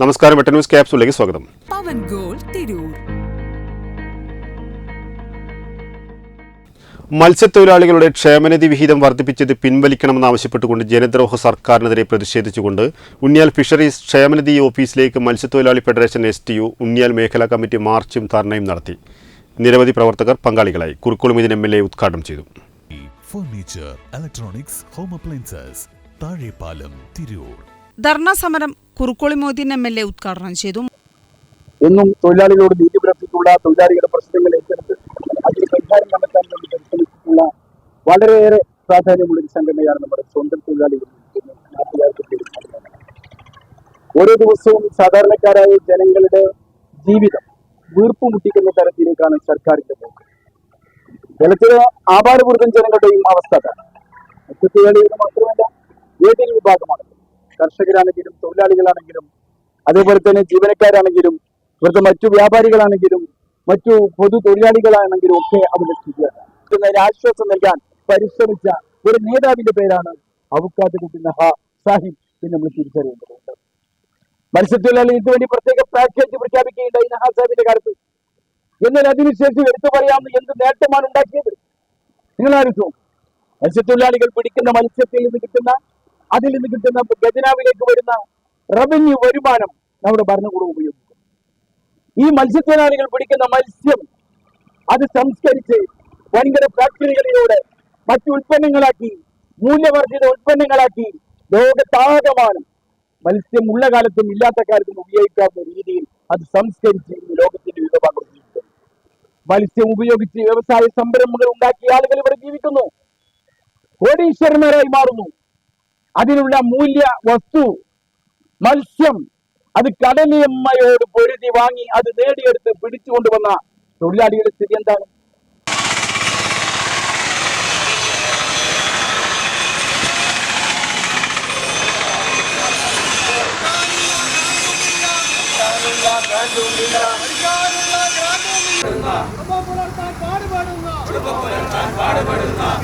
നമസ്കാരം എട്ട് ന്യൂസ് ക്യാപ്സിലേക്ക് സ്വാഗതം. പവൻ ഗോൾ തിരൂർ. മത്സ്യത്തൊഴിലാളികളുടെ ക്ഷേമനിധി വിഹിതം വർദ്ധിപ്പിച്ചത് പിൻവലിക്കണമെന്നാവശ്യപ്പെട്ടുകൊണ്ട് ജനദ്രോഹ സർക്കാരിനെതിരെ പ്രതിഷേധിച്ചുകൊണ്ട് ഉണ്ണിയാൽ ഫിഷറീസ് ക്ഷേമനിധി ഓഫീസിലേക്ക് മത്സ്യത്തൊഴിലാളി federation S T U Unniyal മേഖലാ കമ്മിറ്റി മാർച്ചും ധർണയും നടത്തി. നിരവധി പ്രവർത്തകർ പങ്കാളികളായി. കുറുക്കുളുമിതിൻ എം എൽ എ ഉദ്ഘാടനം ചെയ്തു. Furniture electronics home appliances Thazhepalam Tirur dharna സമരം Kurukkoli Moideen M L A ഉദ്ഘാടനം ചെയ്തു. എന്നും തൊഴിലാളികളോട് നീതി പുലർത്തിയിട്ടുള്ള തൊഴിലാളികളുടെ പ്രശ്നങ്ങൾ ഏറ്റെടുത്ത് വളരെയേറെ പ്രാധാന്യമുള്ള ഒരു സംഘടനയാണ് നമ്മുടെ സ്വന്തം തൊഴിലാളികൾ. ഓരോ ദിവസവും സാധാരണക്കാരായ ജനങ്ങളുടെ ജീവിതം വീർപ്പ് മുട്ടിക്കുന്ന തരത്തിലേക്കാണ് സർക്കാരിന്റെ പോക്ക് കേരളത്തിലെ ആഭാരപൂർവം ജനങ്ങളുടെയും അവസ്ഥ അതാണ്. തൊഴിലാളികൾ മാത്രമല്ല ഏതൊരു വിഭാഗമാണ് കർഷകരാണെങ്കിലും തൊഴിലാളികളാണെങ്കിലും അതേപോലെ തന്നെ ജീവനക്കാരാണെങ്കിലും ഇവിടുത്തെ മറ്റു വ്യാപാരികളാണെങ്കിലും മറ്റു പൊതു തൊഴിലാളികളാണെങ്കിലും ഒക്കെ അവരുടെ സ്ഥിതിയാണ് ആശ്വാസം നൽകാൻ പരിശ്രമിച്ച ഒരു നേതാവിന്റെ പേരാണ് അവക്കാട്ട് കുട്ടി നഹ സാഹിബ്. എന്ന് നമ്മൾ തിരിച്ചറിയേണ്ടതുണ്ട്. മത്സ്യത്തൊഴിലാളികൾക്ക് വേണ്ടി പ്രത്യേക പാക്കേജ് പ്രഖ്യാപിക്കുകയുണ്ടായി നഹ സാഹിബിന്റെ കാലത്ത്. എന്നാൽ അതിനുശേഷം എടുത്തു പറയാവുന്ന എന്ത് നേട്ടമാണ് ഉണ്ടാക്കിയത്? നിങ്ങൾ ആലോചിച്ചു മത്സ്യത്തൊഴിലാളികൾ പിടിക്കുന്ന മത്സ്യത്തിൽ നിന്ന് കിട്ടുന്ന അതിൽ നിന്ന് കിട്ടുന്ന ഖജനാവിലേക്ക് വരുന്ന റവന്യൂ വരുമാനം നമ്മുടെ ഭരണകൂടം ഉപയോഗിക്കും. ഈ മത്സ്യത്തൊഴിലാളികൾ പിടിക്കുന്ന മത്സ്യം അത് സംസ്കരിച്ച് വൻകിട ഫാക്ടറികളിലൂടെ മറ്റു ഉൽപ്പന്നങ്ങളാക്കി മൂല്യവർദ്ധിത ഉൽപ്പന്നങ്ങളാക്കി ലോകത്താകമാനം മത്സ്യം ഉള്ള കാലത്തും ഇല്ലാത്ത കാലത്തും ഉപയോഗിക്കാവുന്ന രീതിയിൽ അത് സംസ്കരിച്ച് ലോകത്തിന്റെ വിവിധ ഭാഗം മത്സ്യം ഉപയോഗിച്ച് വ്യവസായ സംരംഭങ്ങൾ ഉണ്ടാക്കിയ ആളുകൾ ഇവിടെ ജീവിക്കുന്നു. കോടീശ്വരന്മാരായി മാറുന്നു. അതിനുള്ള മൂല്യ വസ്തു മത്സ്യം അത് കടലിയമ്മയോട് പൊരുതി വാങ്ങി അത് നേടിയെടുത്ത് പിടിച്ചുകൊണ്ടുവന്ന തൊഴിലാളികളുടെ സ്ഥിതി എന്താണ്?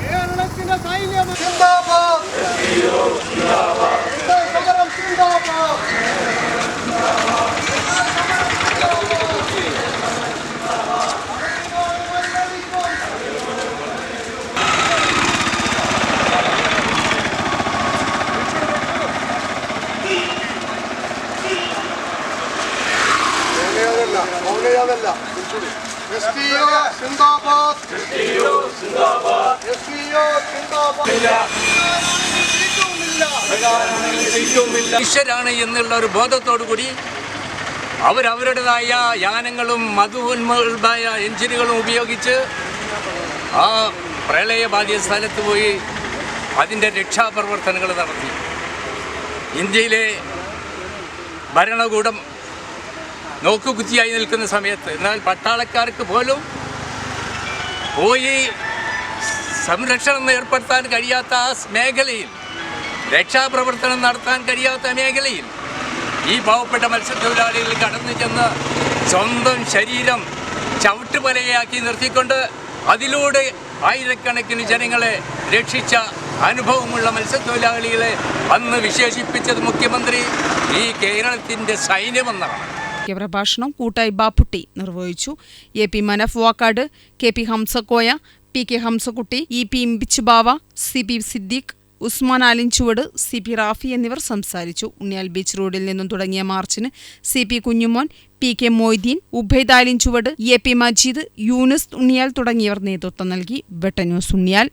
കേരളത്തിന്റെ സൈന്യം സിന്ദാബാദ് സമരം സിന്ദാബാദ് മൗനയാതല്ല മൗനയാതല്ല എസ് ടി ഒ സിന്ദാബാദ് എസ് ടി ഒ സിന്ദാബാദ്. മനുഷ്യരാണ് എന്നുള്ള ഒരു ബോധത്തോടു കൂടി അവരവരുടേതായ യാനങ്ങളും മധുന്മമായ എഞ്ചിനുകളും ഉപയോഗിച്ച് ആ പ്രളയബാധിത സ്ഥലത്ത് പോയി അതിന്റെ രക്ഷാപ്രവർത്തനങ്ങൾ നടത്തി. ഇന്ത്യയിലെ ഭരണകൂടം നോക്കുകുത്തിയായി നിൽക്കുന്ന സമയത്ത്. എന്നാൽ പട്ടാളക്കാർക്ക് പോലും പോയി സംരക്ഷണം ഏർപ്പെടുത്താൻ കഴിയാത്ത ആ മേഖലയിൽ രക്ഷാപ്രവർത്തനം നടത്താൻ കഴിയാത്ത മേഖലയിൽ ഈ പാവപ്പെട്ട മത്സ്യത്തൊഴിലാളികൾ കടന്നു ചെന്ന് സ്വന്തം ശരീരം ചവിട്ടുപലയാക്കി നിർത്തിക്കൊണ്ട് അതിലൂടെ ആയിരക്കണക്കിന് ജനങ്ങളെ രക്ഷിച്ച അനുഭവമുള്ള മത്സ്യത്തൊഴിലാളികളെ അന്ന് വിശേഷിപ്പിച്ചത് മുഖ്യമന്ത്രി ഈ കേരളത്തിന്റെ സൈന്യമെന്നാണ്. മുഖ്യ പ്രഭാഷണം കൂട്ടായി ബാപ്പുട്ടി നിർവഹിച്ചു. A P Manaf Vakkad K P Hamzakoya P K Hamzakutty E P Imbichibava C P Siddique Usman Alinchuvad C P Rafi എന്നിവർ സംസാരിച്ചു. ഉണ്ണിയാൽ ബീച്ച് റോഡിൽ നിന്നും തുടങ്ങിയ മാർച്ചിന് C P Kunjumon P K Moideen Ubaid Alinchuvad A P Majeed Younis Unniyal തുടങ്ങിയവർ നേതൃത്വം നൽകി. വെട്ട news Unniyal.